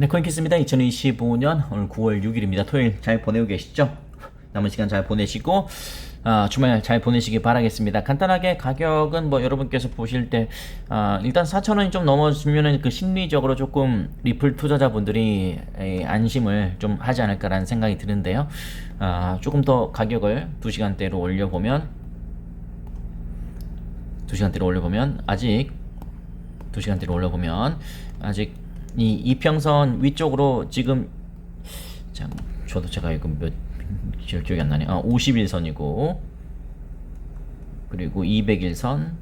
네, 코인키스입니다. 2025년 오늘 9월 6일입니다. 토요일 잘 보내고 계시죠? 남은 시간 잘 보내시고 아, 주말 잘 보내시기 바라겠습니다. 간단하게 가격은 뭐 여러분께서 보실 때 아, 일단 4,000원이 좀 넘어지면은 그 심리적으로 조금 리플 투자자분들이 에, 안심을 좀 하지 않을까라는 생각이 드는데요. 아, 조금 더 가격을 2시간대로 올려보면 2시간대로 올려보면 아직 2시간대로 올려보면 아직 이 이평선 위쪽으로 지금 자, 저도 제가 이거 몇 기- 기억이 안 나네. 아, 51선이고 그리고 201선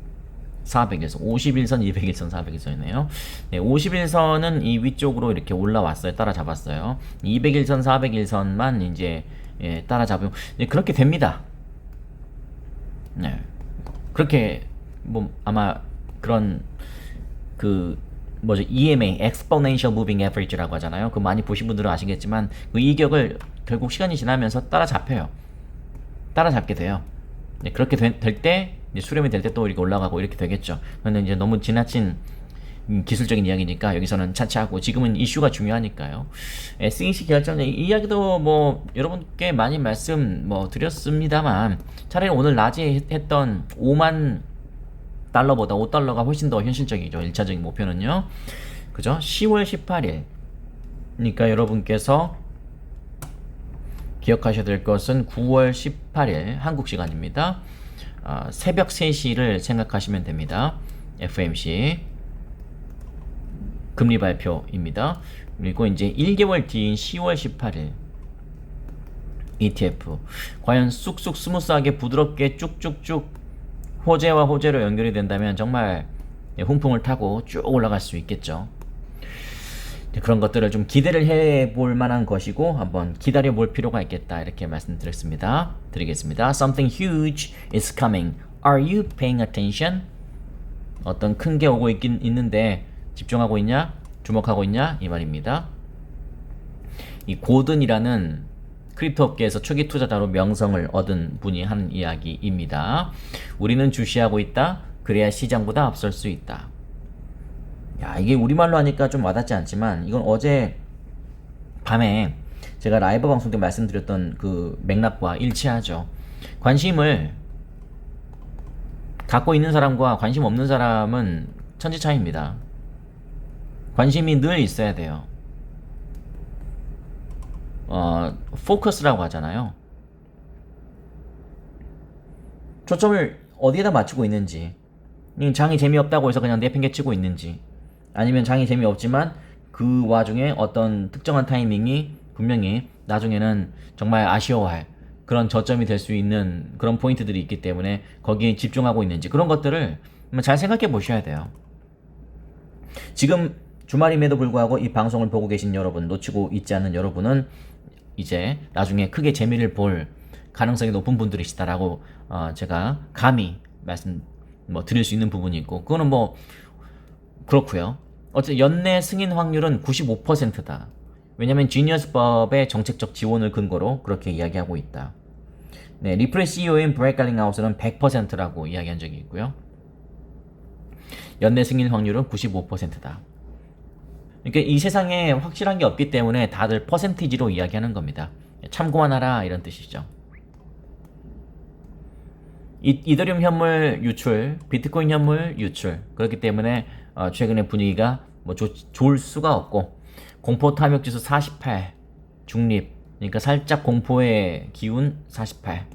401선, 51선, 201선, 401선이네요. 네, 51선은 이 위쪽으로 이렇게 올라왔어요. 따라잡았어요. 201선, 401선만 이제 예, 따라잡으면 예, 그렇게 됩니다. 네. 그렇게 뭐 아마 그런 그 뭐죠 EMA Exponential Moving Average라고 하잖아요. 그 많이 보신 분들은 아시겠지만 그 이격을 결국 시간이 지나면서 따라잡혀요. 따라잡게 돼요. 네, 그렇게 될 때 수렴이 될 때 또 이렇게 올라가고 이렇게 되겠죠. 그런데 이제 너무 지나친 음, 기술적인 이야기니까 여기서는 차치하고 지금은 이슈가 중요하니까요. SEC 결정 이 이야기도 뭐 여러분께 많이 말씀 뭐 드렸습니다만 차라리 오늘 낮에 했던 5만 달러보다 5달러가 훨씬 더 현실적이죠. 1차적인 목표는요. 그죠? 10월 18일. 그러니까 여러분께서 기억하셔야 될 것은 9월 18일 한국 시간입니다. 아, 새벽 3시를 생각하시면 됩니다. FMC 금리 발표입니다. 그리고 이제 1개월 뒤인 10월 18일 ETF 과연 쑥쑥 스무스하게 부드럽게 쭉쭉쭉 호재와 호재로 연결이 된다면 정말 훈풍을 타고 쭉 올라갈 수 있겠죠. 네, 그런 것들을 좀 기대를 해볼 만한 것이고 한번 기다려 볼 필요가 있겠다 이렇게 말씀드렸습니다. 드리겠습니다. Something huge is coming. Are you paying attention? 어떤 큰 게 오고 있긴 있는데 집중하고 있냐? 주목하고 있냐? 이 말입니다. 이 고든이라는 크립토 업계에서 초기 투자자로 명성을 얻은 분이 한 이야기입니다. 우리는 주시하고 있다. 그래야 시장보다 앞설 수 있다. 야, 이게 우리말로 하니까 좀 와닿지 않지만 이건 어제 밤에 제가 라이브 방송 때 말씀드렸던 그 맥락과 일치하죠. 관심을 갖고 있는 사람과 관심 없는 사람은 천지 차이입니다. 관심이 늘 있어야 돼요. 어, 포커스라고 하잖아요. 초점을 어디에다 맞추고 있는지, 이 장이 재미없다고 해서 그냥 내팽개치고 있는지, 아니면 장이 재미없지만 그 와중에 어떤 특정한 타이밍이 분명히 나중에는 정말 아쉬워할 그런 저점이 될 수 있는 그런 포인트들이 있기 때문에 거기에 집중하고 있는지 그런 것들을 잘 생각해 보셔야 돼요. 지금 주말임에도 불구하고 이 방송을 보고 계신 여러분, 놓치고 있지 않은 여러분은 이제 나중에 크게 재미를 볼 가능성이 높은 분들이시다라고 어, 제가 감히 말씀 뭐 드릴 수 있는 부분이 있고 그거는 뭐 그렇고요. 어쨌든 연내 승인 확률은 95%다. 왜냐면 지니어스법의 정책적 지원을 근거로 그렇게 이야기하고 있다. 네, 리플의 CEO인 브레이크 갈링하우스는 100%라고 이야기한 적이 있고요. 연내 승인 확률은 95%다. 그러니까 이 세상에 확실한 게 없기 때문에 다들 퍼센티지로 이야기하는 겁니다. 참고만 하라 이런 뜻이죠. 이, 이더리움 현물 유출, 비트코인 현물 유출. 그렇기 때문에 어, 최근에 분위기가 뭐 좋, 좋을 수가 없고 공포 탐욕 지수 48 중립. 그러니까 살짝 공포의 기운 48.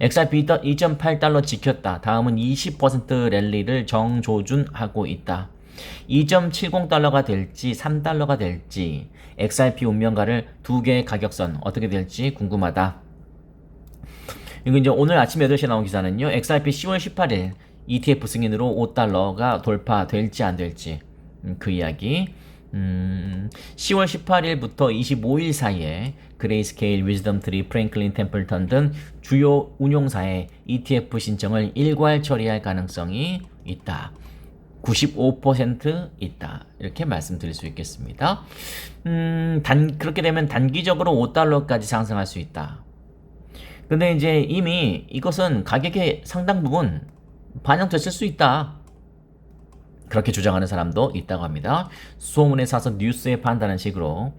XRP 2.8달러 지켰다. 다음은 20% 랠리를 정조준하고 있다. 2.70달러가 될지 3달러가 될지 XRP 운명가를 두 개의 가격선 어떻게 될지 궁금하다. 이거 이제 오늘 아침 8시에 나온 기사는요. XRP 10월 18일 ETF 승인으로 5달러가 돌파될지 안 될지 음, 그 이야기. 음, 10월 18일부터 25일 사이에 그레이스케일, 위즈덤트리, 프랭클린 템플턴 등 주요 운용사의 ETF 신청을 일괄 처리할 가능성이 있다. 95% 있다. 이렇게 말씀드릴 수 있겠습니다. 음, 단, 그렇게 되면 단기적으로 5달러까지 상승할 수 있다. 근데 이제 이미 이것은 가격의 상당 부분 반영됐을 수 있다. 그렇게 주장하는 사람도 있다고 합니다. 소문에 사서 뉴스에 판다는 식으로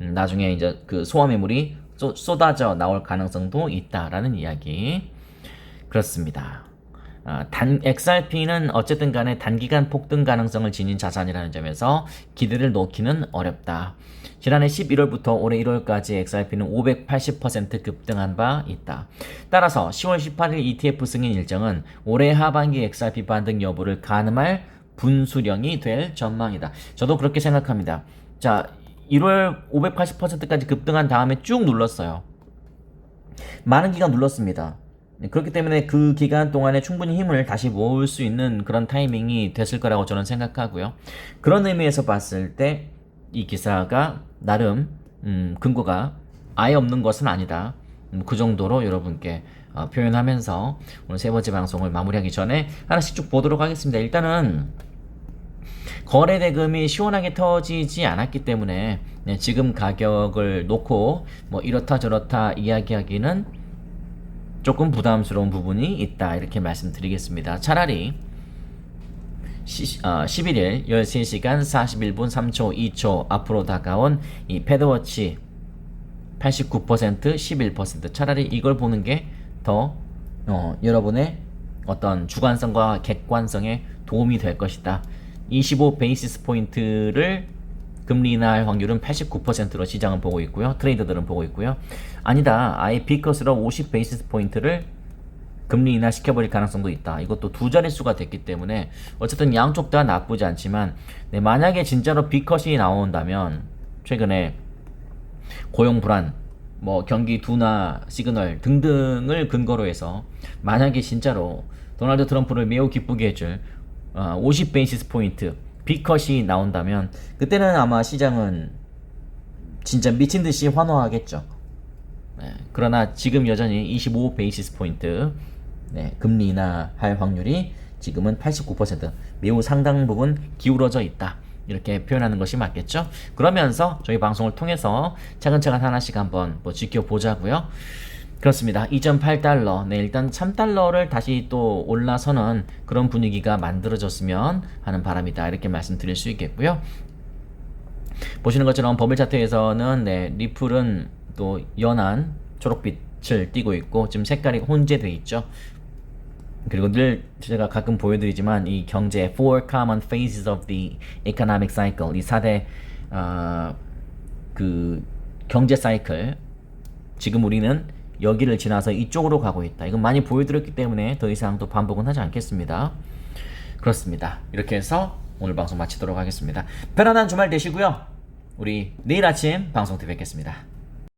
음, 나중에 이제 그 소화 매물이 쏟- 쏟아져 나올 가능성도 있다라는 이야기. 그렇습니다. 아, 단 XRP는 어쨌든 간에 단기간 폭등 가능성을 지닌 자산이라는 점에서 기대를 놓기는 어렵다. 지난해 11월부터 올해 1월까지 XRP는 580% 급등한 바 있다. 따라서 10월 18일 ETF 승인 일정은 올해 하반기 XRP 반등 여부를 가늠할 분수령이 될 전망이다. 저도 그렇게 생각합니다. 자, 1월 580%까지 급등한 다음에 쭉 눌렀어요. 많은 기간 눌렀습니다. 네, 그렇기 때문에 그 기간 동안에 충분히 힘을 다시 모을 수 있는 그런 타이밍이 됐을 거라고 저는 생각하고요. 그런 의미에서 봤을 때 이 기사가 나름 음, 근거가 아예 없는 것은 아니다. 음, 그 정도로 여러분께 어, 표현하면서 오늘 세 번째 방송을 마무리하기 전에 하나씩 쭉 보도록 하겠습니다. 일단은 거래 대금이 시원하게 터지지 않았기 때문에 네, 지금 가격을 놓고 뭐 이렇다 저렇다 이야기하기는 조금 부담스러운 부분이 있다 이렇게 말씀드리겠습니다. 차라리 시, 어, 11일 13시간 41분 3초 2초 앞으로 다가온 이 패드워치 89% 11% 차라리 이걸 보는 게더 어, 여러분의 어떤 주관성과 객관성에 도움이 될 것이다. 25 베이시스 포인트를 금리 인하할 확률은 89%로 시장은 보고 있고요. 트레이더들은 보고 있고요. 아니다. 아예 비컷으로 50 베이시스 포인트를 금리 인하 시켜버릴 가능성도 있다. 이것도 두 자릿수가 됐기 때문에 어쨌든 양쪽 다 나쁘지 않지만 네, 만약에 진짜로 비컷이 나온다면 최근에 고용 불안, 뭐 경기 둔화 시그널 등등을 근거로 해서 만약에 진짜로 도널드 트럼프를 매우 기쁘게 해줄 어, 50 베이시스 포인트 비컷이 나온다면 그때는 아마 시장은 진짜 미친 듯이 환호하겠죠. 네, 그러나 지금 여전히 25 베이시스 포인트 네, 금리 인하할 확률이 지금은 89% 매우 상당 부분 기울어져 있다. 이렇게 표현하는 것이 맞겠죠? 그러면서 저희 방송을 통해서 차근차근 하나씩 한번 뭐 지켜보자고요. 그렇습니다. 2.8달러. 네, 일단 3달러를 다시 또 올라서는 그런 분위기가 만들어졌으면 하는 바람이다. 이렇게 말씀드릴 수 있겠고요. 보시는 것처럼 버블 차트에서는 네, 리플은 또 연한 초록빛을 띠고 있고 지금 색깔이 혼재돼 있죠. 그리고 늘 제가 가끔 보여드리지만 이 경제 Four Common Phases of the Economic Cycle 이 4대 어, 그 경제 사이클 지금 우리는 여기를 지나서 이쪽으로 가고 있다. 이건 많이 보여드렸기 때문에 더 이상 또 반복은 하지 않겠습니다. 그렇습니다. 이렇게 해서 오늘 방송 마치도록 하겠습니다. 편안한 주말 되시고요. 우리 내일 아침 방송 때 뵙겠습니다.